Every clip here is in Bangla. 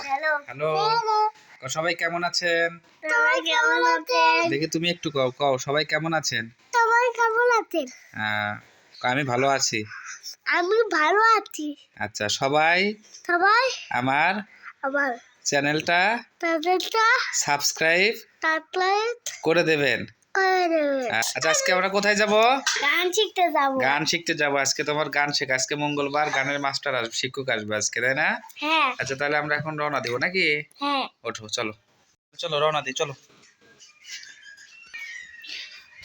হ্যালো। হ্যালো। সবাই কেমন আছেন? সবাই কেমন আছেন? দেখি তুমি একটু কও কও সবাই কেমন আছেন? সবাই কেমন আছেন? আহ, আমি ভালো আছি। আমি ভালো আছি। আচ্ছা সবাই? সবাই? আমার আবার চ্যানেলটা তাদেরটা সাবস্ক্রাইব সাবস্ক্রাইব করে দেবেন। আচ্ছা আজকে আমরা কোথায় যাব? গান শিখতে যাব। গান শিখতে যাব। আজকে তোমার গান শেখা আজকে মঙ্গলবার গানের মাস্টার আসবে শিক্ষক আসবে আজকে তাই না? হ্যাঁ। আচ্ছা তাহলে আমরা এখন রওনা দিব নাকি? হ্যাঁ। ওঠো চলো। চলো রওনা দিই চলো।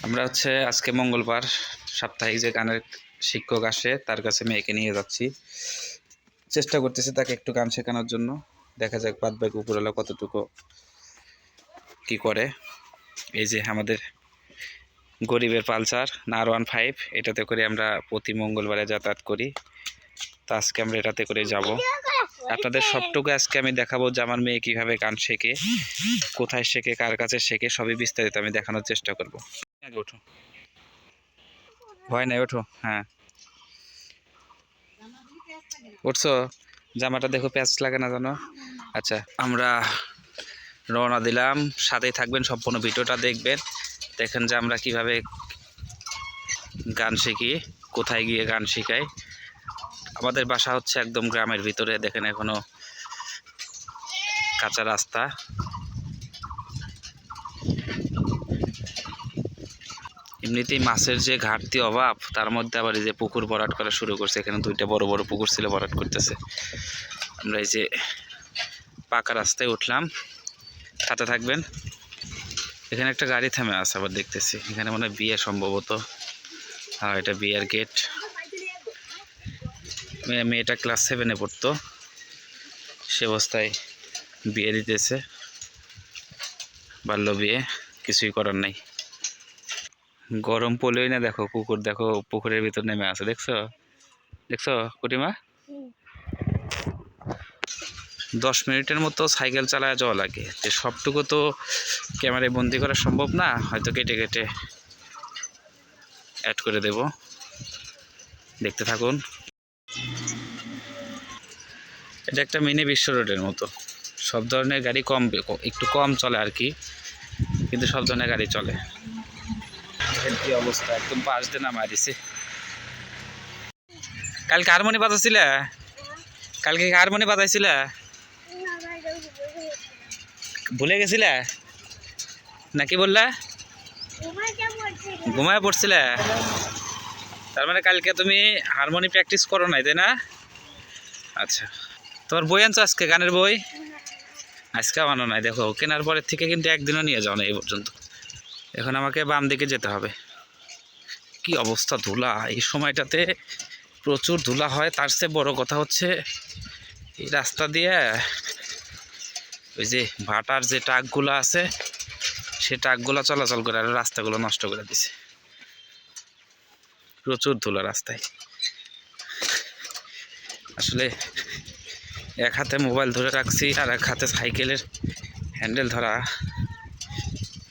আমরা হচ্ছে আজকে মঙ্গলবার সাপ্তাহিক যে গানের শিক্ষক আসে তার কাছে মেয়েকে নিয়ে যাচ্ছি। চেষ্টা করতেছি তাকে একটু গান শেখানোর জন্য। দেখা যাক বাদ বাকি উপরওয়ালা কতটুকু কি করে। এই যে আমাদের গরিবের পালসার, নার ওয়ান ফাইভ, এটাতে করে আমরা প্রতি মঙ্গলবারে যাতায়াত করি। তো আজকে আমরা এটাতে করে যাব। আপনাদের সবটুকু আজকে আমি দেখাবো যে আমার মেয়ে কীভাবে গান শেখে, কোথায় শেখে, কার কাছে শেখে, সবই বিস্তারিত আমি দেখানোর চেষ্টা করব। ওঠো। ভয় নাই, ওঠো। হ্যাঁ। উঠছো? জামাটা দেখো, প্যাচ লাগে না জানো আচ্ছা আমরা রওনা দিলাম। সাথেই থাকবেন, সম্পূর্ণ ভিডিওটা দেখবেন। দেখেন যে আমরা কীভাবে গান শিখি, কোথায় গিয়ে গান শেখাই। আমাদের বাসা হচ্ছে একদম গ্রামের ভিতরে, দেখেন এখনও কাঁচা রাস্তা। এমনিতেই মাছের যে ঘাটতি অভাব, তার মধ্যে আবার এই যে পুকুর ভরাট করা শুরু করছে। এখানে দুইটা বড় বড় পুকুর ছিল, ভরাট করতেছে। আমরা এই যে পাকা রাস্তায় উঠলাম। সাথে থাকবেন। এখানে একটা গাড়ি থামে আছে আবার দেখতেছি। এখানে মনে বিয়ে সম্ভবত। হ্যাঁ এটা বিয়ের গেট মেয়েটা ক্লাস সেভেনে পড়তো। সে অবস্থায় বিয়ে দিতেছে। বাল্য বিয়ে, কিছুই করার নাই। গরম পড়লেই না দেখো কুকুর দেখো, পুকুরের ভিতর নেমে আছে, দেখছ? দেখছ, কুটিমা? দশ মিনিটের মতো সাইকেল চালায় যাওয়া লাগে। যে সবটুকু তো ক্যামেরায় বন্দি করা সম্ভব না, হয়তো কেটে কেটে অ্যাড করে দেব। দেখতে থাকুন। এটা একটা মিনি বিশ্ব রোডের মতো। সব ধরনের গাড়ি কম, একটু কম চলে আর কি, কিন্তু সব ধরনের গাড়ি চলে। কি অবস্থা? একদম পাশ দিয়ে নামা দিছে। কালকে হারমোনি বাজাইছিলে কালকে হারমোনি বাজাইছিলে? ভুলে গেছিলে? নাকি বললা? ঘুমায় পড়ছিলে? তার মানে কালকে তুমি হারমোনি প্র্যাকটিস করো নাই, তাই না? আচ্ছা। তোমার বই আনছো আজকে, গানের বই? আজকে আনো নাই, দেখো, কেনার পরের থেকে কিন্তু একদিনও নিয়ে যাও না এই পর্যন্ত। এখন আমাকে বাম দিকে যেতে হবে। কি অবস্থা ধুলা, এই সময়টাতে প্রচুর ধুলা হয়, তার চেয়ে বড় কথা হচ্ছে এই রাস্তা দিয়ে ওই যে ভাটার যে ট্রাকগুলো আছে সে ট্রাকগুলো চলাচল করে আর রাস্তাগুলো নষ্ট করে দিছে। প্রচুর ধুলো রাস্তায়। আসলে এক হাতে মোবাইল ধরে রাখছি আর এক হাতে সাইকেলের হ্যান্ডেল ধরা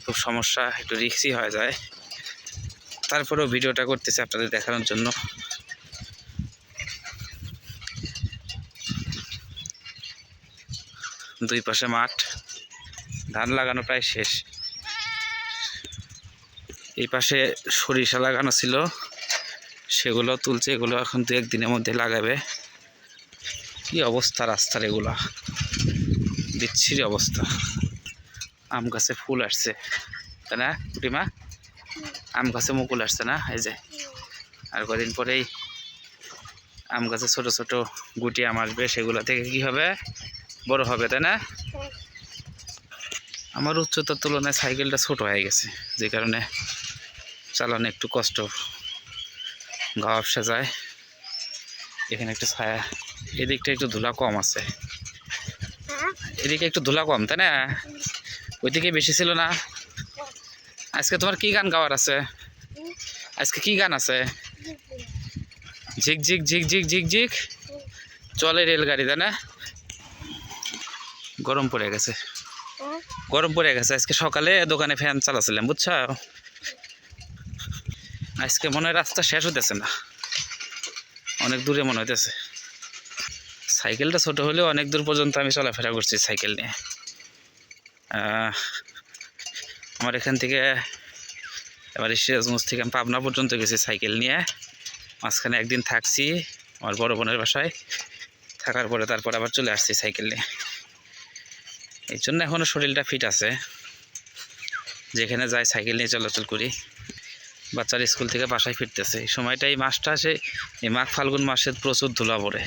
খুব সমস্যা, একটু রিক্সি হয়ে যায়। তারপরেও ভিডিওটা করতেছি আপনাদের দেখানোর জন্য। দুই পাশে মাঠ। ধান লাগানো প্রায় শেষ। এই পাশে সরিষা লাগানো ছিল। সেগুলো তুলছে, এগুলো এখন দু একদিনের মধ্যে লাগাবে। কি অবস্থা রাস্তার এগুলা? বিচ্ছিরি অবস্থা। আম গাছে ফুল আসছে। তাই না কুটিমা আম গাছে মুকুল আসছে না? এই যে। আর কদিন পরেই আম গাছে ছোট ছোট গুটি আম আসবে, সেগুলো থেকে কি হবে? বড় হবে, তাই না? আমার উচ্চতার তুলনায় সাইকেলটা ছোট হয়ে গেছে, যে কারণে চালানো একটু কষ্ট। গা ব্যবসা যায়। এখানে একটু ছায়া, এদিকটা একটু ধুলা কম আছে। এদিকে একটু ধুলা কম, তাই না? ওইদিকে বেশি ছিল না। আজকে তোমার কি গান গাওয়ার আছে? আজকে কি গান আছে? ঝিক ঝিক ঝিক ঝিক ঝিক ঝিক চলে রেলগাড়ি, তাই না? গরম পড়ে গেছে। গরম পড়ে গেছে। আজকে সকালে দোকানে ফ্যান চালাছিলাম বুঝছ? আজকে মনে হয় রাস্তা শেষ হতেছে না। অনেক দূরে মনে হইতেছে। সাইকেলটা ছোট হলেও অনেক দূর পর্যন্ত আমি চলাফেরা করছি সাইকেল নিয়ে। আমার এখান থেকে এবার সিরাজগঞ্জ থেকে আমি পাবনা পর্যন্ত গেছি সাইকেল নিয়ে। মাঝখানে একদিন থাকছি আমার বড় বোনের বাসায়। থাকার পরে তারপর আবার চলে আসছি সাইকেল নিয়ে। এই জন্য এখনও শরীরটা ফিট আছে। যেখানে যাই সাইকেল নিয়ে চলাচল করি, বাচ্চার স্কুল থেকে বাসায় ফিরতেছে। এই সময়টা, এই মাসটা আসে, এই মাঘ ফাল্গুন মাসে প্রচুর ধুলা পড়ে।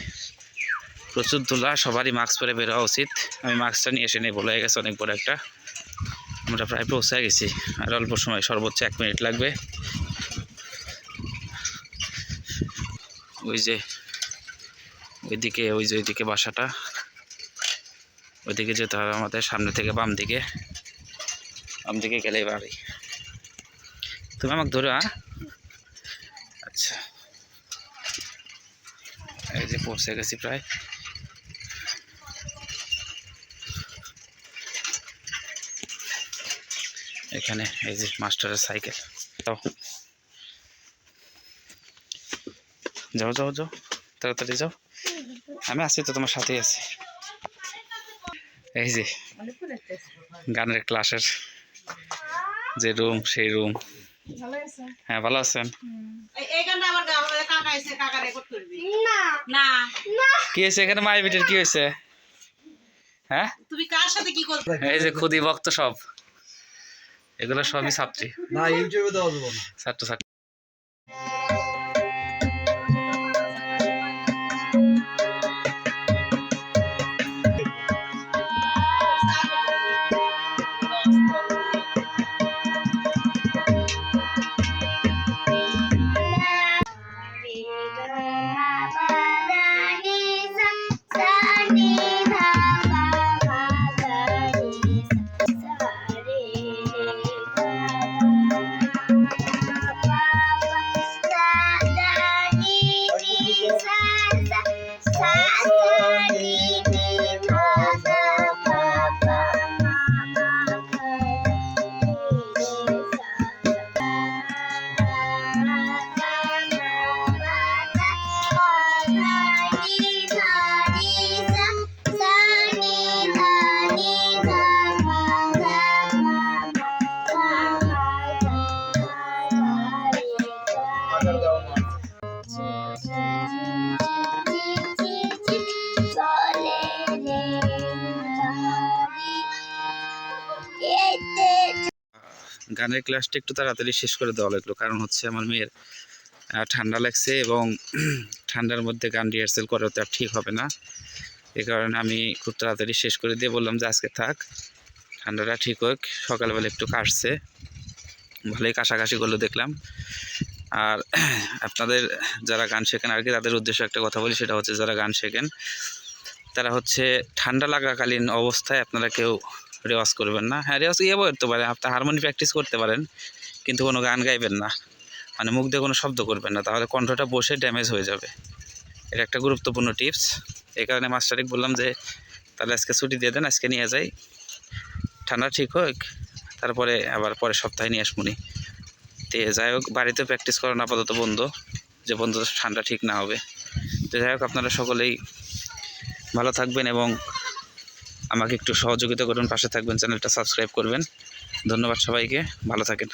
প্রচুর ধুলা, সবারই মাস্ক পরে বেরোয়া উচিত। আমি মাস্কটা নিয়ে এসে নিয়ে বলে গেছে অনেক বড় একটা। আমরা প্রায় পৌঁছে গেছি, আর অল্প সময়, সর্বোচ্চ এক মিনিট লাগবে। ওই যে, ওইদিকে, ওই যে ওইদিকে বাসাটা। ওইদিকে যেতে হবে আমাদের সামনে থেকে বাম দিকে। বাম দিকে গেলেই বাড়ি। তুমি আমাকে ধরো হ্যাঁ? আচ্ছা। এই যে পৌঁছে গেছি প্রায়। এখানে এই যে মাস্টারের সাইকেল। যাও। যাও যাও যাও। তাড়াতাড়ি যাও। আমি আছি তো, তোমার সাথেই আছি। এই যে গানের ক্লাসের যে রুম সেই রুম হ্যাঁ ভালো আছেন? কি হয়েছে এখানে? মায়ের বিটের কি হয়েছে? হ্যাঁ? তুমি কার সাথে কি করবে? এই যে খুদি ভক্ত সব। এগুলো সবই ছাত্রী। না ইউটিউবে দেওয়া যাবে ছাত্র ছাত্রী Bye. গানের ক্লাসটা একটু তাড়াতাড়ি শেষ করে দেওয়া লাগল। কারণ হচ্ছে আমার মেয়ের ঠান্ডা লাগছে এবং ঠান্ডার মধ্যে গান রিহার্সেল করা তো আর ঠিক হবে না। এ কারণে আমি খুব তাড়াতাড়ি শেষ করে দিয়ে বললাম যে, আজকে থাক, ঠান্ডাটা ঠিক হোক, সকালবেলা একটু কাশছে। ভালোই কাশাকাশি করল দেখলাম। আর আপনাদের যারা গান শেখেন, আর কি তাদের উদ্দেশ্যে একটা কথা বলি, সেটা হচ্ছে যারা গান শেখেন, তারা হচ্ছে ঠান্ডা লাগাকালীন অবস্থায় আপনারা কেউ রেওয়াজ করবেন না। হ্যাঁ রেওয়াজ ইয়ে করতে পারেন আপনি হারমোনি প্র্যাকটিস করতে পারেন, কিন্তু কোনো গান গাইবেন না। মানে মুখ দিয়ে কোনো শব্দ করবেন না, তাহলে কণ্ঠটা বসে ড্যামেজ হয়ে যাবে। এটা একটা গুরুত্বপূর্ণ টিপস এই কারণে মাস্টারিক বললাম যে, তাহলে আজকে ছুটি দিয়ে দেন, আজকে নিয়ে যাই। ঠান্ডা ঠিক হোক, তারপরে আবার পরের সপ্তাহে নিয়ে আসবনি তো যাই হোক, বাড়িতে প্র্যাকটিস করানো আপাতত বন্ধ, যে বন্ধ ঠান্ডা ঠিক না হবে। তো যাই হোক, আপনারা সকলেই ভালো থাকবেন এবং আমাকে একটু সহযোগিতা করুন পাশে থাকবেন চ্যানেলটা সাবস্ক্রাইব করবেন। ধন্যবাদ সবাইকে ভালো থাকেন।